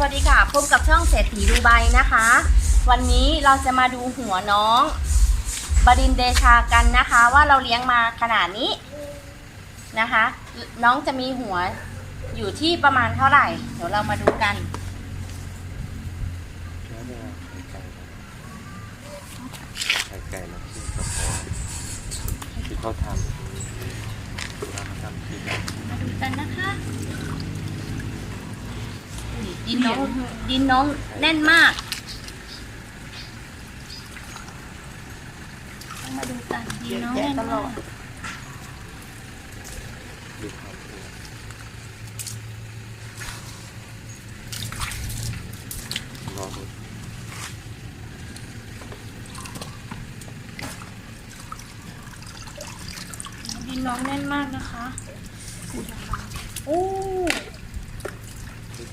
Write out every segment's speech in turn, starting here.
วัสดีค่ะ พบกับช่องเศรษฐีดูไบนะคะ วันนี้เราจะมาดูหัวน้องบดินเดชากันนะคะ ว่าเราเลี้ยงมาขนาดนี้นะคะ น้องจะมีหัวอยู่ที่ประมาณเท่าไหร่ เดี๋ยวเรามาดูกัน ไข่ไก่ไข่ไก่แล้วที่เขาขอที่เขาทำเรามาทำที่มาดูกันนะคะ ดินน้องดินน้องแน่นมากต้องมาดูกันดินน้องแน่นมากดูความตัวรอดูดินน้องแน่นมากนะคะโอ้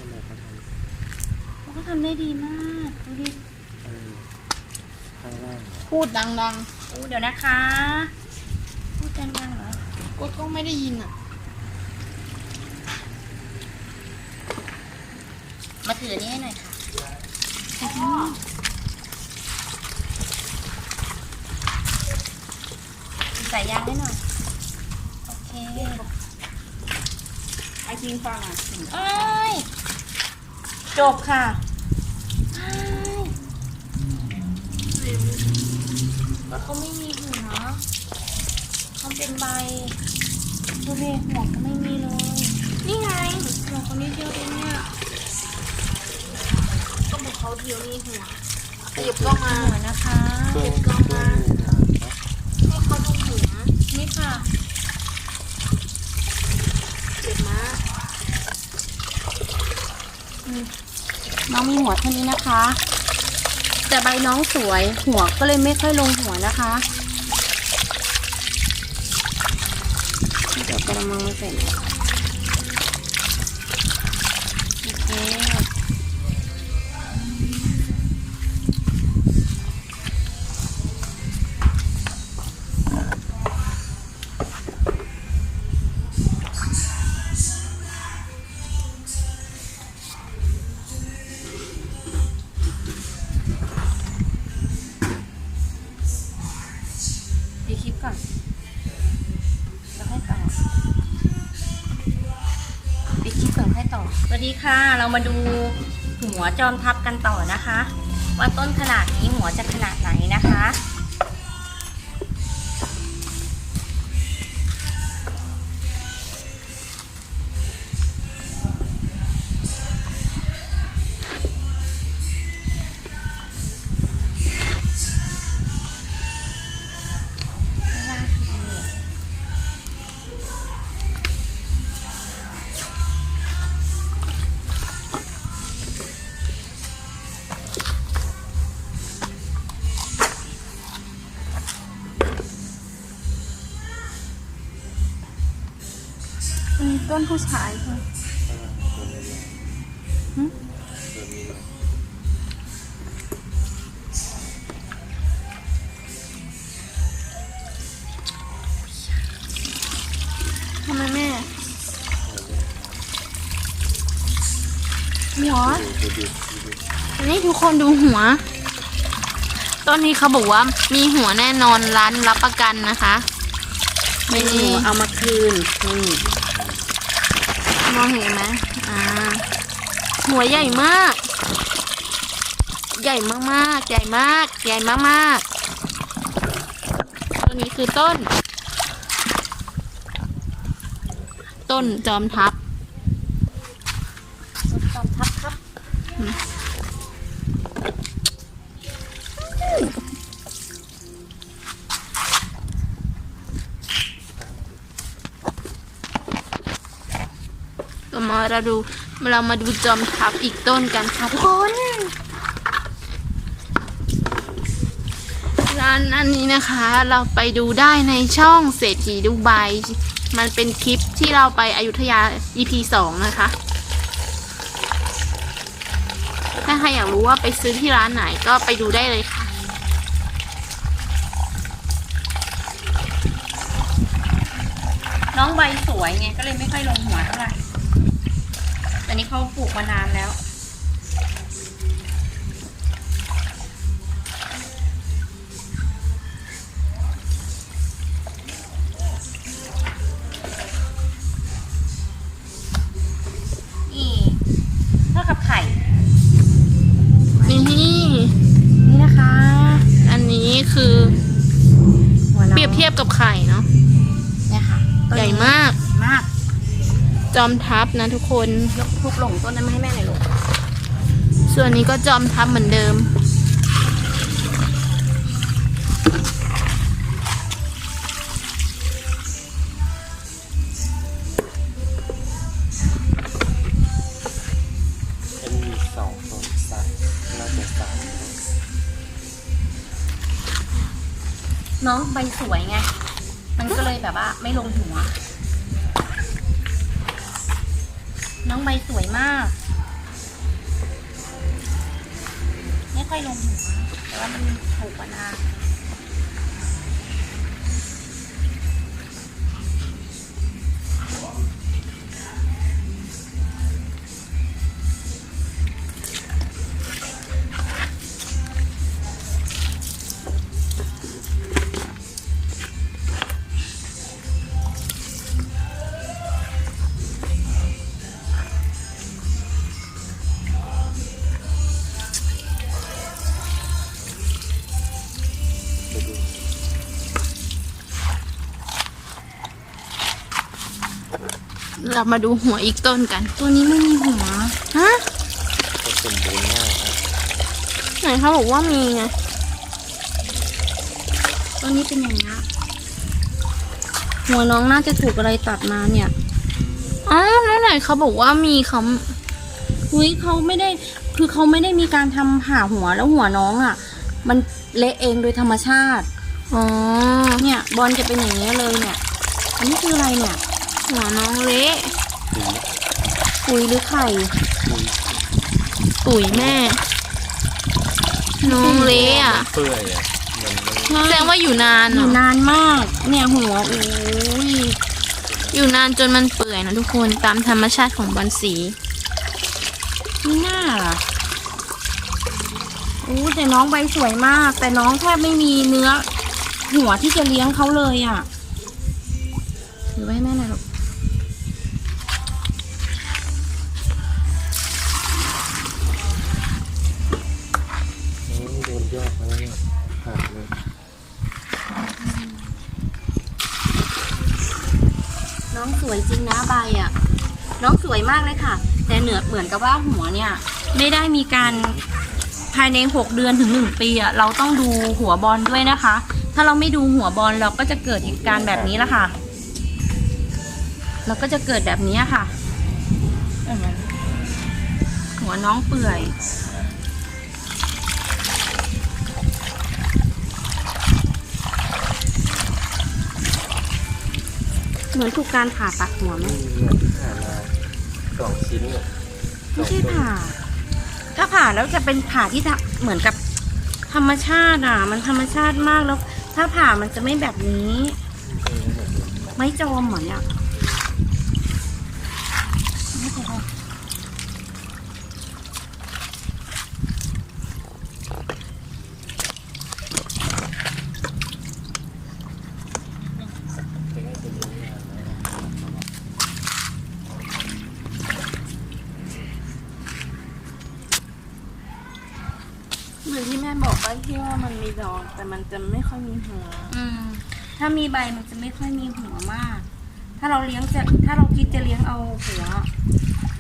ที่ทำไมเขาทเขาก็ทำได้ดีมากดูดิำเออข้างล่างเนี่ยพูดดังโอ้เดี๋ยวนะคะ พูดกันยังเหรอๆก็ก็ไม่ได้ยินอะมาถืออันนี้ให้หน่อยค่ะใส่ยางให้หน่อย โอเค ไอคิงฟังอะเอ้ย จบค่ะเอ้ยแล้วเขาไม่มีหัวเขาเป็นใบ ดูดิหัวก็ไม่มีเลย นี่ไงหัวเขานิดเดียวเองเนี่ย ก็บอกเขาเดียวนี่หัวขยับกล้องมาหัวนะคะเครื่องเครื่องถามนะให้เขาดูหัวนี่ค่ะเจ็บมา น้องมีหัวเท่านี้นะคะ แต่ใบน้องสวยหัวก็เลยไม่ค่อยลงหัวนะคะเดี๋ยวกระมังมาใส่หน่อยโอเค สวัสดีค่ะ เรามาดูหัวจอมทับกันต่อนะคะ ว่าต้นขนาดนี้หัวจะขนาดไหนนะคะ ต้นผู้ชายค่ะตัวนี้ตัวนี้ทำไมแม่หัวดูดูดูดูอันนี้ทุกคนดูหัว ต้นนี้เขาบอกว่ามีหัวแน่นอนร้านรับประกันนะคะ ไม่มีหัวเอามาคืนนี่ม มองเห็นไหมอ่า หัวใหญ่มาก ใหญ่มากๆ ใหญ่มาก ใหญ่มากๆ ตัวนี้คือต้น ต้นจอมทัพ จอมทับครับ ก็มาเราดูเรามาดูจอมทัพอีกต้นกันค่ะทุกคนร้านอันนี้นะคะ เราไปดูได้ในช่องเศรษฐีดูไบมันเป็นคลิปที่เราไปอยุธยา EP สองนะคะ ถ้าใครอยากรู้ว่าไปซื้อที่ร้านไหนก็ไปดูได้เลยค่ะ น้องใบสวยไงก็เลยไม่ค่อยลงหัวเท่าไหร่ อันนี้เขาปลูกมานานแล้ว นี่เท่ากับไข่ นี่ นี่นะคะ อันนี้คือเปรียบเทียบกับไข่เนาะเนี่ยค่ะใหญ่มาก มาก จอมทัพนะทุกคน ยกทุกหลงต้นนั้นมาให้แม่หน่อยลูกส่วนนี้ก็จอมทัพเหมือนเดิมอันนี้มีสองต้นสามน่าจะสามต้นน้องใบสวยไง มันก็เลยแบบว่าไม่ลงหัว น้องใบสวยมาก ไม่ค่อยลงหัวแต่ว่ามันถูกกว่านา เรามาดูหัวอีกต้นกัน ตัวนี้ไม่มีหัว ฮะก็สมบูรณ์มากครับไหนเขาบอกว่ามีไง ตัวนี้เป็นอย่างนี้ยหัวน้องน่าจะถูกอะไรตัดมาเนี่ย อ๋อแล้วไหนเขาบอกว่ามีเขาเฮ้ยเขาไม่ได้ คือเขาไม่ได้มีการทำผ่าหัวแล้วหัวน้องอะ มันเละเองโดยธรรมชาติ อ๋อ เนี่ยบอลจะเป็นอย่างนี้ยเลยเนี่ย อันนี้คืออะไรเนี่ย หัวน้องเละปุ๋ยปุ๋ยหรือไข่ปุ๋ยปุ๋ยแม่ น้องเละอะเปื่อยอะมันมันแสดงว่าอยู่นานอเหรยู่อนานมาก เนี่ยหัวโอ้ยอยู่นานจนมันเปื่อยนะทุกคนตามธรรมชาติของบอลสี ไม่น่าล่ะโอ้แต่น้องใบสวยมาก แต่น้องแทบไม่มีเนื้อ หัวที่จะเลี้ยงเขาเลยอะถือไว้ให้แม่หน่อยลูก สวยจริงนะใบอะ น้องสวยมากเลยค่ะ แต่เหนือเหมือนกับว่าหัวเนี่ย ไม่ได้มีการภายในหกเดือนถึงหนึ่งปีอะเราต้องดูหัวบอลด้วยนะคะ ถ้าเราไม่ดูหัวบอลเราก็จะเกิดเหตุการณ์แบบนี้ละค่ะ เราก็จะเกิดแบบนี้ค่ะ หัวน้องเปื่อย เหมือนถูกการผ่าตัดหัวไหมนี่เนี่ยผ่ามาสองชิ้นเนี่ยไม่ใช่ผ่าถ้าผ่าแล้วจะเป็นผ่าที่ทำเหมือนกับธรรมชาติอะ มันธรรมชาติมากแล้ว ถ้าผ่ามันจะไม่แบบนี้ ไม่จมเหมือนเนี่ยไม่เป็นไร เห มือนที่แม่บอกว่าที่ว่ามันมีดอก แต่มันจะไม่ค่อยมีหัว อืม ถ้ามีใบมันจะไม่ค่อยมีหัวมาก ถ้าเราเลี้ยงจะถ้าเราคิดจะเลี้ยงเอาหัว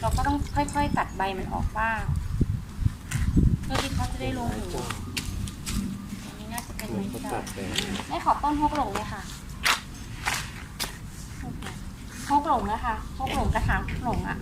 เราก็ต้องค่อยๆตัดใบมันออกบ้างเพื่อที่เขาจะได้ลงหัวอันนี้น่าจะเป็นไม้เขาจตัอดไปไม่ขอต้นฮกหลงเลยค่ะฮกหลงนะคะฮกหลงกระถางฮกหลงอะ